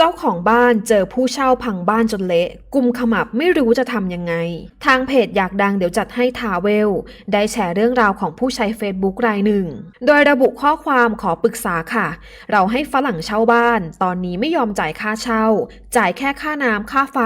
เจ้าของบ้านเจอผู้เช่าพังบ้านจนเละ กุมขมับไม่รู้จะทำยังไง ทางเพจอยากดังเดี๋ยวจัดให้ทาเวล ได้แชร์เรื่องราวของผู้ใช้ Facebook รายหนึ่ง โดยระบุข้อความขอปรึกษาค่ะ เราให้ฝรั่งเช่าบ้าน ตอนนี้ไม่ยอมจ่ายค่าเช่า จ่ายแค่ค่าน้ำค่าไฟ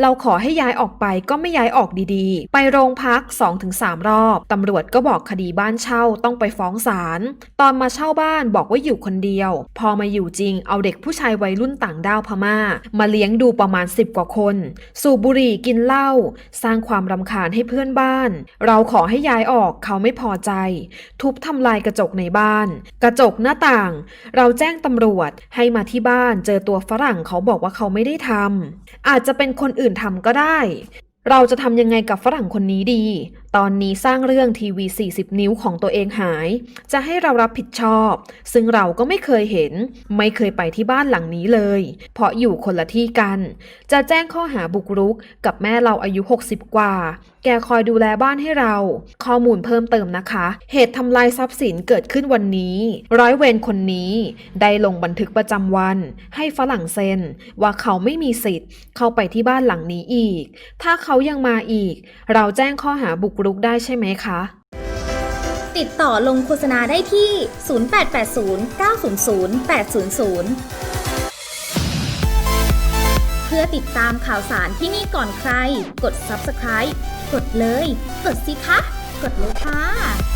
เราขอให้ย้ายออกไปก็ไม่ย้ายออกดีๆ ไปโรงพัก 2-3 รอบตำรวจก็บอกคดีบ้านเช่าต้องไปฟ้องศาลตอนมาเช่าบ้านบอกว่าอยู่คนเดียว พอมาอยู่จริงเอาเด็กผู้ชายวัยรุ่นต่างด้าวพม่า มาเลี้ยงดูประมาณ 10 กว่าคน สูบบุหรี่กินเหล้าสร้างความรำคาญให้เพื่อนบ้าน เราขอให้ย้ายออกเขาไม่พอใจ ทุบทำลายกระจกในบ้าน กระจกหน้าต่าง เราแจ้งตำรวจให้มาที่บ้านเจอตัวฝรั่งเขาบอกว่าเขาไม่ได้ทำอาจจะเป็นคนอื่นทำก็ได้ เราจะทำยังไงกับฝรั่งคนนี้ดีตอนนี้สร้างเรื่องทีวี 40 นิ้วของตัวเองหาย จะให้เรารับผิดชอบ ซึ่งเราก็ไม่เคยเห็น ไม่เคยไปที่บ้านหลังนี้เลย เพราะอยู่คนละที่กัน จะแจ้งข้อหาบุกรุก กับแม่เราอายุ 60 กว่า แกคอยดูแลบ้านให้เรา ข้อมูลเพิ่มเติมนะคะ เหตุทำลายทรัพย์สินเกิดขึ้นวันนี้ ร้อยเวรคนนี้ ได้ลงบันทึกประจำวัน ให้ฝรั่งเซ็นว่าเขาไม่มีสิทธิ์ เข้าไปที่บ้านหลังนี้อีก ถ้าเขายังมาอีก เราแจ้งข้อหาบุกกรุกได้ใช่ไหมคะ ติดต่อลงโฆษณาได้ที่ 0880 900 800 เพื่อติดตามข่าวสารที่นี่ก่อนใคร กด subscribe กดเลย กดสิคะ กดเลยค่ะ